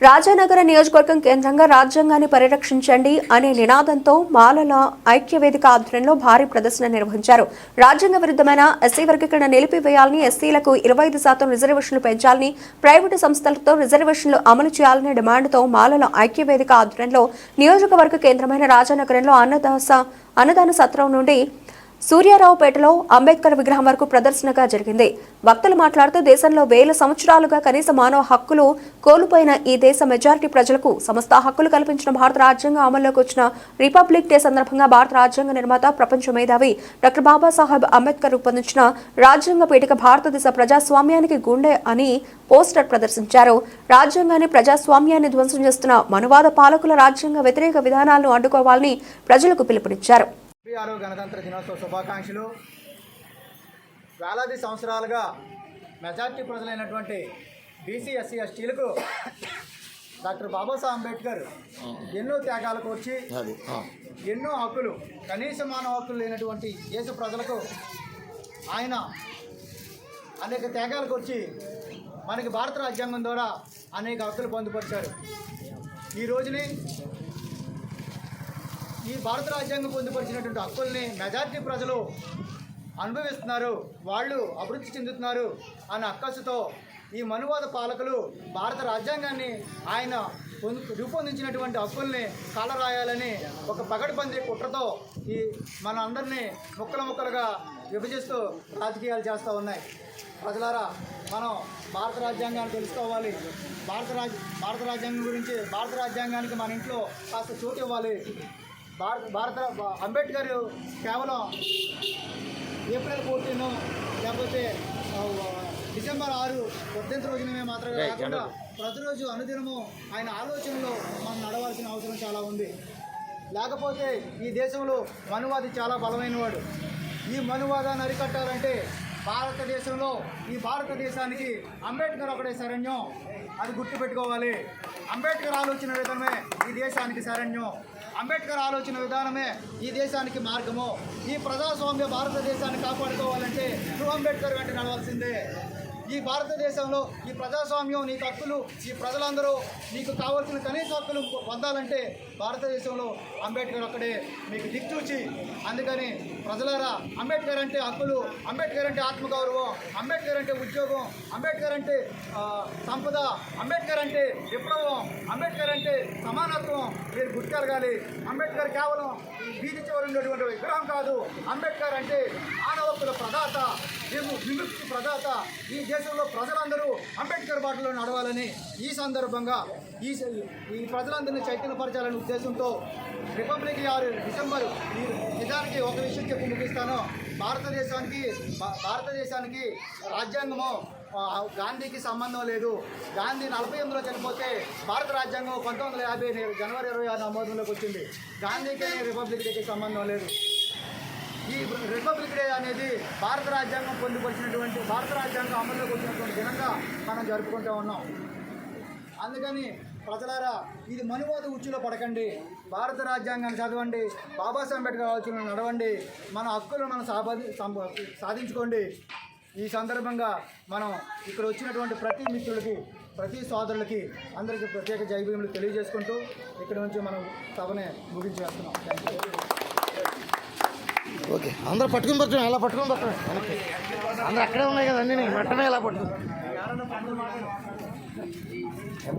రాజానగర నియోజకవర్గం కేంద్రంగా రాజ్యాంగాన్ని పరిరక్షించండి అనే నినాదంతో మాలల ఐక్యవేదిక ఆధ్వర్యంలో భారీ ప్రదర్శన నిర్వహించారు. రాజ్యాంగ విరుద్ధమైన ఎస్సీ వర్గీకరణ నిలిపివేయాలని ఎస్సీలకు ఇరవై ఐదు శాతం రిజర్వేషన్లు పెంచాలని ప్రైవేటు సంస్థలతో రిజర్వేషన్లు అమలు చేయాలనే డిమాండ్తో మాలల ఐక్యవేదిక ఆధ్వర్యంలో నియోజకవర్గ కేంద్రమైన రాజానగరంలో అన్నదాస అన్నదాన సత్రం నుండి సూర్యారావుపేటలో అంబేద్కర్ విగ్రహం వరకు ప్రదర్శనగా జరిగింది. వక్తలు మాట్లాడుతూ దేశంలో వేల సంవత్సరాలుగా కనీస మానవ హక్కులు కోల్పోయిన ఈ దేశ మెజారిటీ ప్రజలకు సమస్త హక్కులు కల్పించిన భారత రాజ్యాంగం అమల్లోకి వచ్చిన రిపబ్లిక్ డే సందర్భంగా భారత రాజ్యాంగ నిర్మాత ప్రపంచ మేధావి డాక్టర్ బాబాసాహెబ్ అంబేద్కర్ రూపొందించిన రాజ్యాంగ పీఠిక భారతదేశ ప్రజాస్వామ్యానికి గుండె అని పోస్టర్ ప్రదర్శించారు. రాజ్యాంగాన్ని ప్రజాస్వామ్యాన్ని ధ్వంసం చేస్తున్న మనువాద పాలకుల రాజ్యాంగ వ్యతిరేక విధానాలను అడ్డుకోవాలని ప్రజలకు పిలుపునిచ్చారు. ఆరో గణతంత్ర దినోత్సవ శుభాకాంక్షలు. వేలాది సంవత్సరాలుగా మెజార్టీ ప్రజలైనటువంటి బీసీ ఎస్సీ ఎస్టీలకు డాక్టర్ బాబాసాహెబ్ అంబేద్కర్ ఎన్నో త్యాగాలకు వచ్చి ఎన్నో హక్కులు కనీస మానవ హక్కులు లేనటువంటి దేశ ప్రజలకు ఆయన అనేక త్యాగాలకు వచ్చి మనకి భారత రాజ్యాంగం ద్వారా అనేక హక్కులు పొందుపరిచారు. ఈ రోజుని ఈ భారత రాజ్యాంగం పొందుపరిచినటువంటి హక్కుల్ని మెజార్టీ ప్రజలు అనుభవిస్తున్నారు వాళ్ళు అభివృద్ధి చెందుతున్నారు అనే అక్కసుతో ఈ మనువాద పాలకులు భారత రాజ్యాంగాన్ని ఆయన రూపొందించినటువంటి హక్కుల్ని కాలరాయాలని ఒక పగడిబందీ కుట్రతో ఈ మన అందరినీ ముక్కలు ముక్కలుగా విభజిస్తూ రాజకీయాలు చేస్తూ ఉన్నాయి. ప్రజలారా మనం భారత రాజ్యాంగాన్ని తెలుసుకోవాలి. భారత రాజ్ భారత రాజ్యాంగం గురించి భారత రాజ్యాంగానికి మన ఇంట్లో కాస్త చోటు ఇవ్వాలి. భారత భారత అంబేద్కర్ కేవలం ఏప్రిల్ ఫోర్టీన్ లేకపోతే డిసెంబర్ ఆరు వర్ధంతి రోజునమే మాత్రమే కాకుండా ప్రతిరోజు అనుదినము ఆయన ఆలోచనలో మనం నడవాల్సిన అవసరం చాలా ఉంది. లేకపోతే ఈ దేశంలో మనువాది చాలా బలమైనవాడు. ఈ మనువాదాన్ని అరికట్టాలంటే భారతదేశంలో ఈ భారతదేశానికి అంబేద్కర్ ఒకటే శరణ్యం. అది గుర్తుపెట్టుకోవాలి. అంబేద్కర్ ఆలోచన విధానమే ఈ దేశానికి శరణ్యం. అంబేద్కర్ ఆలోచన విధానమే ఈ దేశానికి మార్గము. ఈ ప్రజాస్వామ్య భారతదేశాన్ని కాపాడుకోవాలంటే నువ్వు అంబేద్కర్ వెంట నడవాల్సిందే. ఈ భారతదేశంలో ఈ ప్రజాస్వామ్యం నీకు హక్కులు ఈ ప్రజలందరూ నీకు కావాల్సిన కనీస హక్కులు పొందాలంటే భారతదేశంలో అంబేద్కర్ ఒక్కడే మీకు దిక్చూచి. అందుకని ప్రజలారా అంబేద్కర్ అంటే హక్కులు అంబేద్కర్ అంటే ఆత్మగౌరవం అంబేద్కర్ అంటే ఉద్యోగం అంబేద్కర్ అంటే సంపద అంబేద్కర్ అంటే విప్లవం అంబేద్కర్ అంటే సమానత్వం మీరు గుర్తిరగాలి. అంబేద్కర్ కేవలం ఈ వీధి చివరి ఉన్నటువంటి విగ్రహం కాదు అంబేద్కర్ అంటే మానవ హక్కుల ప్రదాత మేము విముక్తి ప్రదాత ఈ దేశంలో ప్రజలందరూ అంబేద్కర్ బాటలో నడవాలని ఈ సందర్భంగా ఈ ఈ ప్రజలందరినీ చైతన్యపరచాలనే ఉద్దేశంతో రిపబ్లిక్ ఆరు డిసెంబర్ నిజానికి ఒక విషయం చెప్పి ముగిస్తాను. భారతదేశానికి భారతదేశానికి రాజ్యాంగము గాంధీకి సంబంధం లేదు. గాంధీ నలభై ఎనిమిదిలో చనిపోతే భారత రాజ్యాంగం పంతొమ్మిది వందల యాభై జనవరి ఇరవై ఆరు ఆమోదంలోకి వచ్చింది. గాంధీకి రిపబ్లిక్ డేకి సంబంధం లేదు. ఈ రిపబ్లిక్ డే అనేది భారత రాజ్యాంగం పొందుపరిచినటువంటి భారత రాజ్యాంగం అమల్లోకి వచ్చినటువంటి దినంగా మనం జరుపుకుంటూ ఉన్నాం. అందుకని ప్రజలారా ఇది మనువాద ఉచ్చులో పడకండి. భారత రాజ్యాంగాన్ని చదవండి. బాబాసాహెబ్ అంబేద్కర్ ఆలోచనలు నడవండి. మన హక్కులను మనం సాబాది సాధించుకోండి. ఈ సందర్భంగా మనం ఇక్కడ వచ్చినటువంటి ప్రతి మిత్రులకి ప్రతి సోదరులకి అందరికీ ప్రత్యేక జైభీములు తెలియజేసుకుంటూ ఇక్కడ నుంచి మనం సభని ముగించేస్తున్నాం. Thank you okay. అందరూ పట్టుకుని పట్టుకుని ఎలా పట్టుకుని పట్టుకుని. అందరూ అక్కడే ఉన్నాయి కదండి నేను వెంటనే ఎలా పట్టుకుని.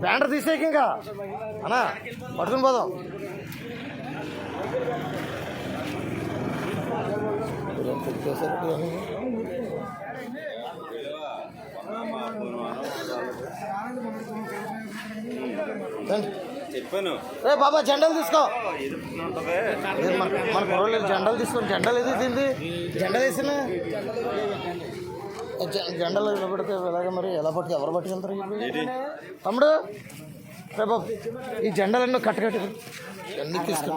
బ్యాండర్ తీసేకి ఇంకా. అన్నా పట్టుకుని పోదాం. రండి. చెప్పాను. రే బాబా జెండాలు తీసుకో. మన మన కుర్రోళ్ళు జెండాలు తీసుకొని జెండాలు ఏది తింది జెండా వేసిన? జెండాలు ఇలా పెడితే ఎలాగ మరి? ఎలా పట్టుకు ఎవరు పట్టుకెళ్తారు? తమ్ముడు రే బాబు ఈ జెండాలన్నీ కట్ట కట్టి. అన్నీ తీసుకో.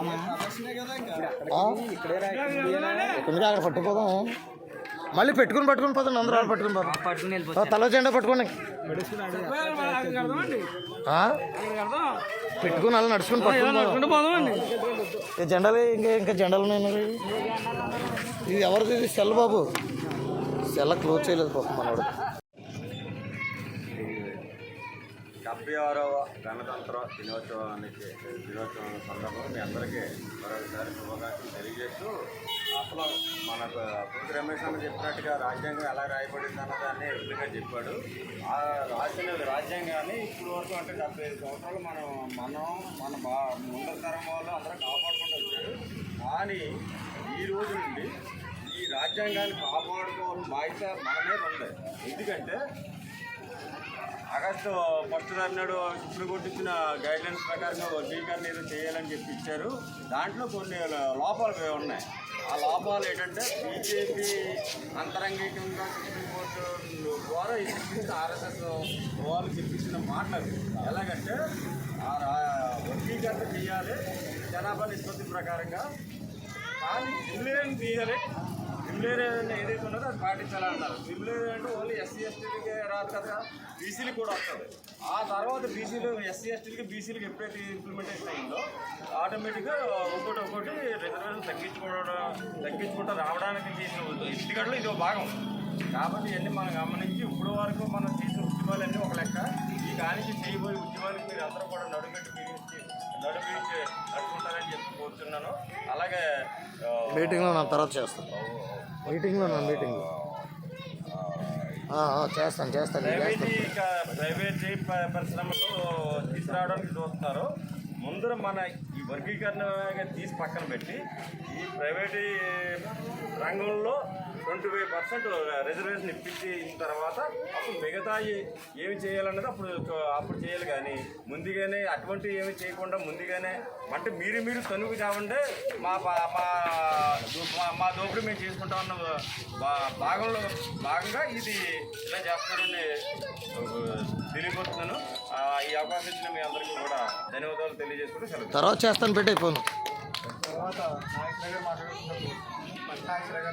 ఎందుకు అక్కడ పట్టుకుపోదాం? మళ్ళీ పెట్టుకుని పట్టుకుని పోతాం అందరూ వాళ్ళు పట్టుకుని పోతాం ఆ, తల జెండా పట్టుకోండి? పెట్టుకుని అలా నడుచుకుని పట్టుకుని జెండాలు ఇంకా ఇంకా జెండాలు ఉన్నాయి. ఇది ఎవరిది? ఇది సెల్ బాబు. సెల్ క్లోజ్ చేయలేదు పాపం మనవాడు డెబ్బై ఆరవ గణతంత్ర దినోత్సవానికి దినోత్సవం సందర్భంగా మీ అందరికీ మరొకసారి శుభాకాంక్షలు తెలియజేస్తూ అసలు మనకు పూర్తి రమేష్ అన్న చెప్పినట్టుగా రాజ్యాంగం ఎలా రాయబడింది అన్నదాన్ని ఎదురుగా చెప్పాడు. ఆ రాసిన రాజ్యాంగాన్ని ఇప్పుడు వరకు అంటే డెబ్బై ఐదు సంవత్సరాలు మనం మనం మన బా ముందర తరం వాళ్ళు అందరూ కాపాడుకుంటూ వచ్చారు. కానీ ఈ రోజు నుండి ఈ రాజ్యాంగాన్ని కాపాడుకోవాలని బాధ్యత మన మీద ఉంది ఎందుకంటే ఆగస్టు ఫస్ట్ నాడు సుప్రీంకోర్టు ఇచ్చిన గైడ్లైన్స్ ప్రకారంగా వర్గీకరణ ఏదో చేయాలని చెప్పి ఇచ్చారు. దాంట్లో కొన్ని లోపాలు ఉన్నాయి. ఆ లోపాలు ఏంటంటే బీజేపీ అంతరంగికంగా సుప్రీంకోర్టు ద్వారా ఈ ఆర్ఎస్ఎస్ వాళ్ళు చెప్పించిన మాటలు ఎలాగంటే ఆ రా- వర్గీకరణ చేయాలి. జనాభా నిష్పత్తి ప్రకారంగా. కానీ సిమిలేరియన్ తీయాలి. సిమిలేరియన్ ఏదైతే ఉన్నదో అది పాటించాలంటారు. సిమిలేరియన్ అంటే ఓన్లీ ఎస్సీ ఎస్టీలకే రాదు కదా బీసీలకు కూడా వస్తుంది. ఆ తర్వాత బీసీలు ఎస్సీ ఎస్టీలకి బీసీలకి ఎప్పుడైతే ఇంప్లిమెంటేషన్ అయిందో ఆటోమేటిక్గా ఒకటి ఒకటి రిజర్వేషన్ తగ్గించుకోవడం తగ్గించుకుంటూ రావడానికి చేసిన ఇటుకడలో ఇది ఒక భాగం. కాబట్టి ఇవన్నీ మనం గమనించి ఇప్పుడు వరకు మనం ఉద్యమాలన్నీ ఒక లెక్క. ఈ కానికి చేయబోయే ఉద్యమాలకు మీరు అందరూ కూడా నడుగట్టు బిగించి నడుగురించి నడుచుకుంటారని చెప్పి కోరుతున్నాను అలాగే మీటింగ్లో నా తర్వాత చేస్తాను. మీటింగ్లో నా ఆ, చేస్తాను చేస్తాను ప్రైవేట్ ప్రైవేట్ పరిశ్రమలు తీసుకురావడానికి చూస్తున్నారు. ముందర మన ఈ వర్గీకరణ తీసి పక్కన పెట్టి ఈ ప్రైవేట్ రంగంలో ట్వంటీ ఫైవ్ పర్సెంట్ రిజర్వేషన్ ఇప్పించిన తర్వాత అప్పుడు మిగతా ఏమి చేయాలన్నది అప్పుడు అప్పుడు చేయాలి కానీ ముందుగానే అటువంటి ఏమి చేయకుండా ముందుగానే అంటే మీరు మీరు తనుగు కావండి మా మా మా- దోపిడీ మేము చేసుకుంటామన్న భా- భాగంలో భాగంగా ఇది ఇలా చేస్తారని తెలియబోతున్నాను ఆ, ఈ అవకాశం ఇచ్చిన మీ అందరికీ కూడా ధన్యవాదాలు తెలియజేసుకుంటూ తర్వాత చేస్తాను పెట్టే ఫోన్. తర్వాత